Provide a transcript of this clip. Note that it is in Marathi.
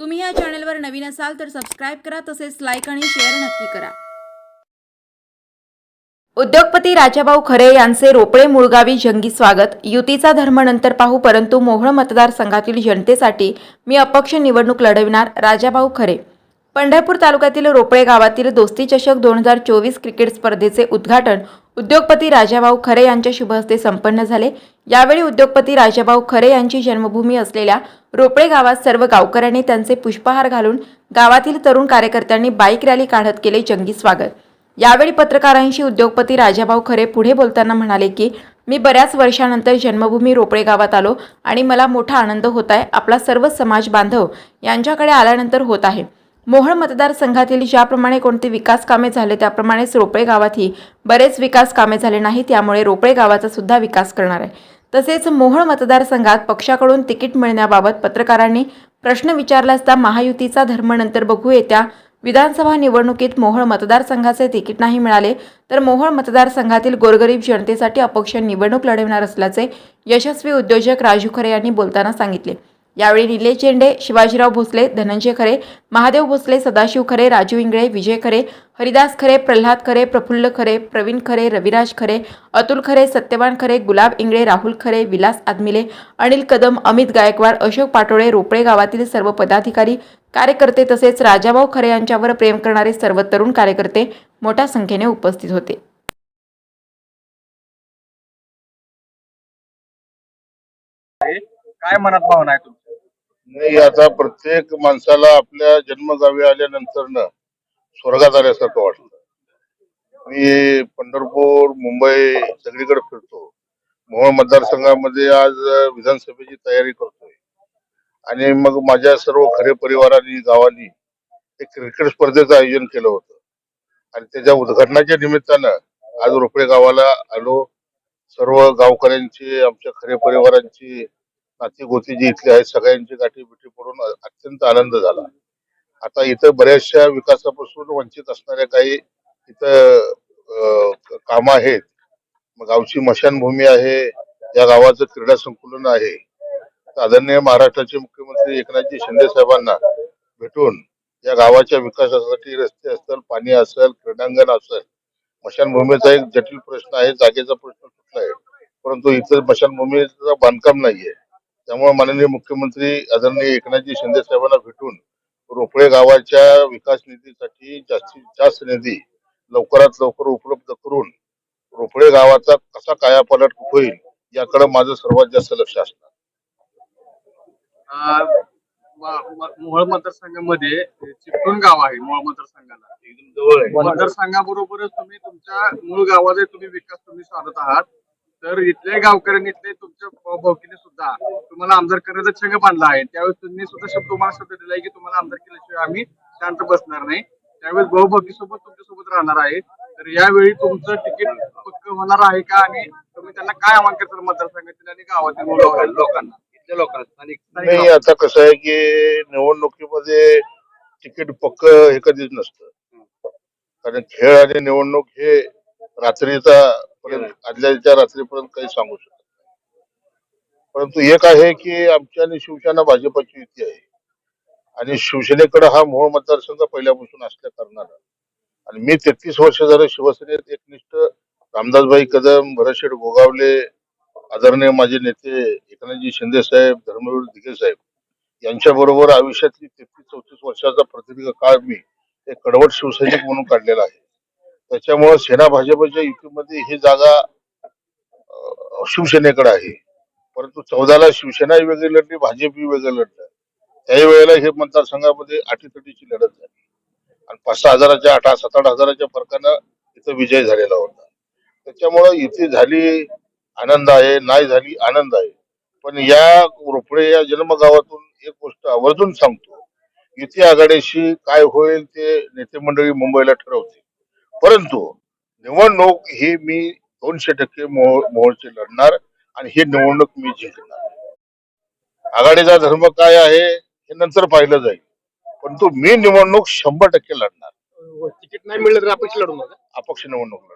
तुम्ही या चॅनलवर नवीन असाल तर सबस्क्राईब करा तसेच लाईक आणि शेअर नक्की करा. उद्योगपती राजाभाऊ खरे यांचे रोपळे मुळगावी जंगी स्वागत. युतीचा धर्म नंतर पाहू परंतु मोहोळ मतदारसंघातील जनतेसाठी मी अपक्ष निवडणूक लढविणार राजाभाऊ खरे. पंढरपूर तालुक्यातील रोपळे गावातील दोस्ती चषक दोन हजार चोवीस क्रिकेट स्पर्धेचे उद्घाटन उद्योगपती राजाभाऊ खरे यांच्या शुभहस्ते संपन्न झाले. यावेळी उद्योगपती राजाभाऊ खरे यांची जन्मभूमी असलेल्या रोपळे गावात सर्व गावकऱ्यांनी त्यांचे पुष्पहार घालून गावातील तरुण कार्यकर्त्यांनी बाईक रॅली काढत केले जंगी स्वागत. यावेळी पत्रकारांशी उद्योगपती राजाभाऊ खरे पुढे बोलताना म्हणाले की मी बऱ्याच वर्षानंतर जन्मभूमी रोपळे गावात आलो आणि मला मोठा आनंद होत आहे. आपला सर्व समाज बांधव यांच्याकडे आल्यानंतर होत आहे. मोहळ मतदारसंघातील ज्याप्रमाणे कोणते विकास कामे झाले त्याप्रमाणेच रोपळे गावातही बरेच विकास कामे झाले नाही त्यामुळे रोपळे गावाचा सुद्धा विकास करणार आहे. तसेच मोहोळ मतदारसंघात पक्षाकडून तिकीट मिळण्याबाबत पत्रकारांनी प्रश्न विचारला असता महायुतीचा धर्म नंतर बघू येत्या. विधानसभा निवडणुकीत मोहोळ मतदारसंघाचे तिकीट नाही मिळाले तर मोहोळ मतदारसंघातील गोरगरीब जनतेसाठी अपक्ष निवडणूक लढवणार असल्याचे यशस्वी उद्योजक राजू खरे यांनी बोलताना सांगितले. यावेळी निलेश झेंडे शिवाजीराव भोसले धनंजय खरे महादेव भोसले सदाशिव खरे राजू इंगळे विजय खरे हरिदास खरे प्रल्हाद खरे प्रफुल्ल खरे प्रवीण खरे रविराज खरे अतुल खरे सत्यवान खरे गुलाब इंगळे राहुल खरे विलास आदमिले अनिल कदम अमित गायकवाड अशोक पाटोळे रोपळे गावातील सर्व पदाधिकारी कार्यकर्ते तसेच राजाभाऊ खरे यांच्यावर प्रेम करणारे सर्व तरुण कार्यकर्ते मोठ्या संख्येने उपस्थित होते. काय मनात भावना आहे तुमची? नाही आता प्रत्येक माणसाला आपल्या जन्मगावी आल्यानंतर ना स्वर्गात आल्यासारखं वाटलं. मी पंढरपूर मुंबई सगळीकडे फिरतो. मोहोळ मतदारसंघामध्ये आज विधानसभेची तयारी करतोय. आणि मग माझ्या सर्व खरे परिवारांनी गावांनी एक क्रिकेट स्पर्धेचं आयोजन केलं होतं. आणि त्याच्या उद्घाटनाच्या निमित्तानं आज रोपळे गावाला आलो. सर्व गावकऱ्यांची आमच्या खरे परिवारांची नाती गोती जी इथली आहेत सगळ्यांची गाठी बिठी पडून अत्यंत आनंद झाला. आता इथं बऱ्याचशा विकासापासून वंचित असणाऱ्या काही इथं कामं आहेत. मग गावची मशानभूमी आहे या गावाचं क्रीडा संकुलन आहे. आदरणीय महाराष्ट्राचे मुख्यमंत्री एकनाथजी शिंदे साहेबांना भेटून या गावाच्या विकासासाठी रस्ते असेल पाणी असेल क्रीडांगण असेल मशानभूमीचा एक जटिल प्रश्न आहे जागेचा प्रश्न सुटला आहे? परंतु इथं मशानभूमीचं बांधकाम नाहीये. त्यामुळे माननीय मुख्यमंत्री आदरणीय एकनाथजी शिंदे साहेबांना भेटून रोपळे गावाच्या विकास निधीसाठी जास्तीत जास्त निधी लवकरात लवकर उपलब्ध करून रोपळे गावाचा कसा कायापालट होईल याकडे माझं सर्वात जास्त लक्ष असणार. मोहोळ मतदारसंघामध्ये चिपळूण गाव आहे मोहोळ मतदारसंघाला. एकदम जवळ आहे. मतदारसंघाबरोबरच तुम्ही तुमच्या मूळ गावाचा तुम्ही विकास तुम्ही साधत आहात. तर इथल्या गावकऱ्यांनी इथले तुमच्या भाऊ- भाऊकीने सुद्धा तुम्हाला आमदार करण्याचा छंग बांधला आहे. त्यावेळेस तुम्ही सुद्धा शब्द तुम्हाला शब्द दिलाय की तुम्हाला आमदार केल्याशिवाय आम्ही शांत बसणार नाही. त्यावेळेस भाऊ भाऊकी सोबत तुमच्यासोबत राहणार आहे. तर यावेळी तुमचं तिकीट पक्क होणार आहे का? आणि तुम्ही त्यांना काय आव्हान करताल मतदारसंघातील आणि गावातील लोकांना? इथल्या लोकांना. नाही आता कसं आहे की निवडणुकीमध्ये तिकीट पक्क हे कधीच नसतं. कारण खेळ आणि निवडणूक हे रात्रीचा पर्यंत आदल्याच्या रात्रीपर्यंत काही सांगू शकत परंतु एक आहे की आमची आणि शिवसेना भाजपची युती आहे. आणि शिवसेनेकडे हा मोहोळ मतदारसंघ पहिल्यापासून असल्या कारणानं. आणि मी तेहतीस वर्ष झालं शिवसेनेत एकनिष्ठ रामदासभाई कदम भरतशेठ गोगावले आदरणीय माझे नेते एकनाथजी शिंदे साहेब धर्मवीर दिघे साहेब यांच्या बरोबर आयुष्यातली तेहतीस चौतीस वर्षाचा प्रदीर्घ काळ मी एक कडवट शिवसैनिक म्हणून काढलेला आहे. त्याच्यामुळे सेना भाजपच्या युतीमध्ये ही जागा अं, शिवसेनेकडे आहे. परंतु चौदाला शिवसेना वेगळी लढली भाजप वेगळी लढलं. त्याही वेळेला हे मतदारसंघामध्ये अटीतटीची लढत झाली. आणि पाच सहा हजाराच्या आठ सात आठ हजाराच्या फरकानं इथं विजय झालेला होता. त्याच्यामुळं युती झाली आनंद आहे. नाही झाली आनंद आहे. पण या रोपडे या जन्मगावातून एक गोष्ट आवर्जून सांगतो. युती आघाडीशी काय होईल ते नेते मंडळी मुंबईला ठरवते परंतु निवडणूक ही मी दोनशे टक्के मोह- मोहोळची लढणार आणि ही निवडणूक मी जिंकणार. आघाडीचा धर्म काय आहे हे नंतर पाहिलं जाईल. परंतु मी निवडणूक शंभर टक्के लढणार. तिकीट नाही मिळलं तर आपण लढू नका. अपक्ष निवडणूक लढणार.